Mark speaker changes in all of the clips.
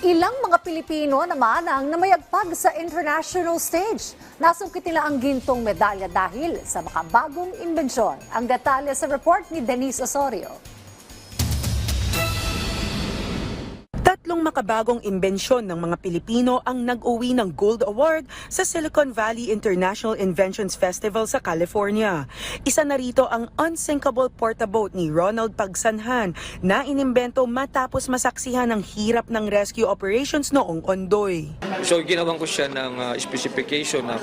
Speaker 1: Ilang mga Pilipino naman ang namayagpag sa international stage. Nasungkit nila ang gintong medalya dahil sa makabagong imbensyon. Ang detalye sa report ni Denise Osorio.
Speaker 2: Tatlong makabagong imbensyon ng mga Pilipino ang nag-uwi ng Gold Award sa Silicon Valley International Inventions Festival sa California. Isa na rito ang unsinkable portaboat ni Ronald Pagsanhan na inimbento matapos masaksihan ang hirap ng rescue operations noong Ondoy.
Speaker 3: So ginawan ko siya ng uh, specification na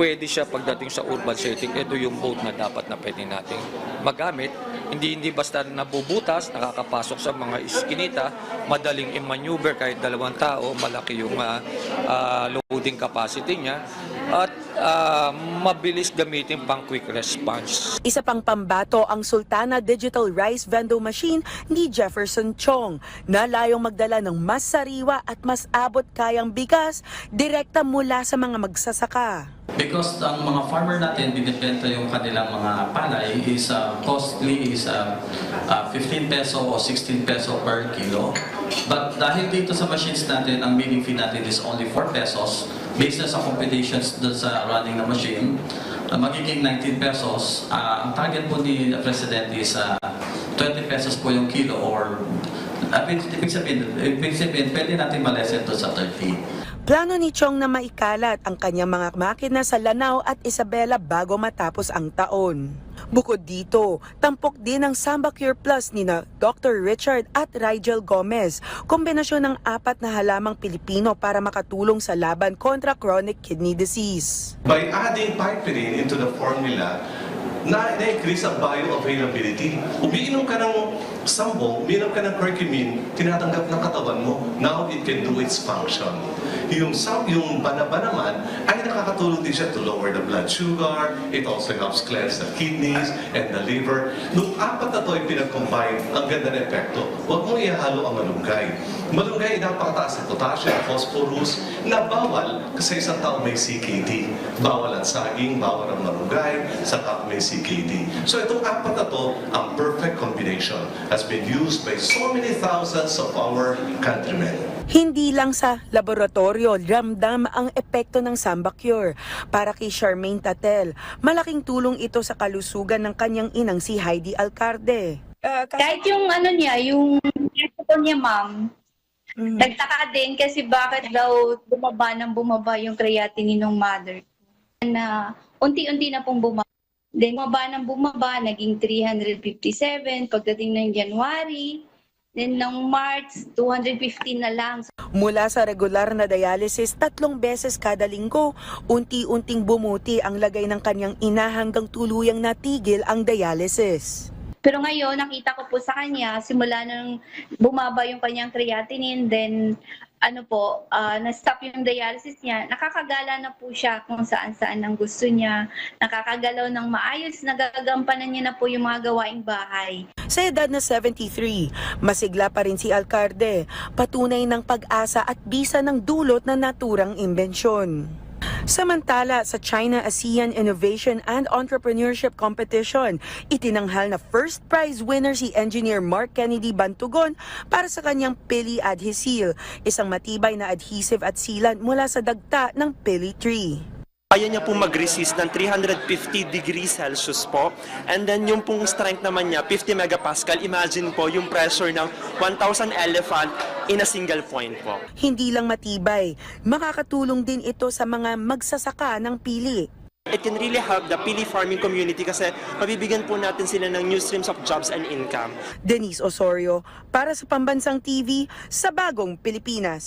Speaker 3: pwede siya pagdating sa urban setting. Ito yung boat na dapat na pwede nating magamit. Hindi hindi basta nabubutas, nakakapasok sa mga iskinita, madaling i-maneuver kahit dalawang tao, malaki yung uh, uh, loading capacity niya at uh, mabilis gamitin pang quick response.
Speaker 2: Isa pang pambato ang Sultana Digital Rice Vendo Machine ni Jefferson Chong na layong magdala ng mas sariwa at mas abot kayang bigas direkta mula sa mga magsasaka.
Speaker 4: Because ang mga farmer natin, binibenta yung kanilang mga palay is uh, costly is uh, uh, 15 peso o 16 peso per kilo. But dahil dito sa machines natin, ang milling fee natin is only 4 pesos. Based na sa computations dun sa running na machine, uh, magiging 19 pesos. Uh, ang target po ni President is uh, 20 pesos po yung kilo or uh, ibig sabihin, ibig sabihin, pwede natin malesen to sa 30.
Speaker 2: Plano ni Chong na maikalat ang kanyang mga makina sa Lanao at Isabela bago matapos ang taon. Bukod dito, tampok din ang Samba Cure Plus ni na Dr. Richard at Rigel Gomez, kombinasyon ng apat na halamang Pilipino para makatulong sa laban kontra chronic kidney disease.
Speaker 5: By adding piperine into the formula, na na-increase ang bioavailability. Umiinom ka ng sambong, umiinom ka ng curcumin, tinatanggap ng katawan mo, now it can do its function. Yung, yung banaba naman, ay nakakatulong din siya to lower the blood sugar, it also helps cleanse the kidneys and the liver. Nung apat na to ay pinag-combine, ang ganda ng epekto, huwag mo ihalo ang malunggay. Malunggay, napakataas ng potassium, phosphorus, na bawal kasi isang tao may CKD. Bawal ang saging, bawal ang malunggay, saka may CKD. So itong apat na to, ang perfect combination, has been used by so many thousands of our countrymen.
Speaker 2: Hindi lang sa laboratorio, ramdam ang epekto ng Samba Cure. Para kay Charmaine Tatel, malaking tulong ito sa kalusugan ng kanyang inang si Heidi Alcarde.
Speaker 6: Kahit yung ano niya, yung ito niya ma'am,
Speaker 2: Mm.
Speaker 6: nagtaka din kasi bakit daw bumaba ng bumaba yung creatinine ng mother. Na unti-unti na pong bumaba. Then bumaba ng bumaba, naging 357 pagdating ng January. Then ng March, 215 na lang.
Speaker 2: Mula sa regular na dialysis tatlong beses kada linggo, unti-unting bumuti ang lagay ng kanyang ina hanggang tuluyang natigil ang dialysis.
Speaker 6: Pero ngayon, nakita ko po sa kanya, simula nung bumaba yung kanyang creatinine, then ano po, ah, na-stop yung dialysis niya, nakakagala na po siya kung saan-saan ang gusto niya, nakakagalaw ng maayos, nagagampanan niya na po yung mga gawaing bahay.
Speaker 2: Sa edad na 73, masigla pa rin si Alcarde, patunay ng pag-asa at bisa ng dulot na naturang imbensyon. Samantala, sa China ASEAN Innovation and Entrepreneurship Competition, itinanghal na first prize winner si Engineer Mark Kennedy Bantugon para sa kanyang Pili Adhesil, isang matibay na adhesive at sealant mula sa dagta ng Pili tree.
Speaker 7: Kaya niya pong mag-resist ng 350 degrees Celsius po. And then yung pong strength naman niya, 50 megapascal. Imagine po yung pressure ng 1,000 elephant in a single point po.
Speaker 2: Hindi lang matibay, makakatulong din ito sa mga magsasaka ng pili.
Speaker 7: It can really help the pili farming community kasi mabibigyan po natin sila ng new streams of jobs and income.
Speaker 2: Denise Osorio, para sa Pambansang TV, sa Bagong Pilipinas.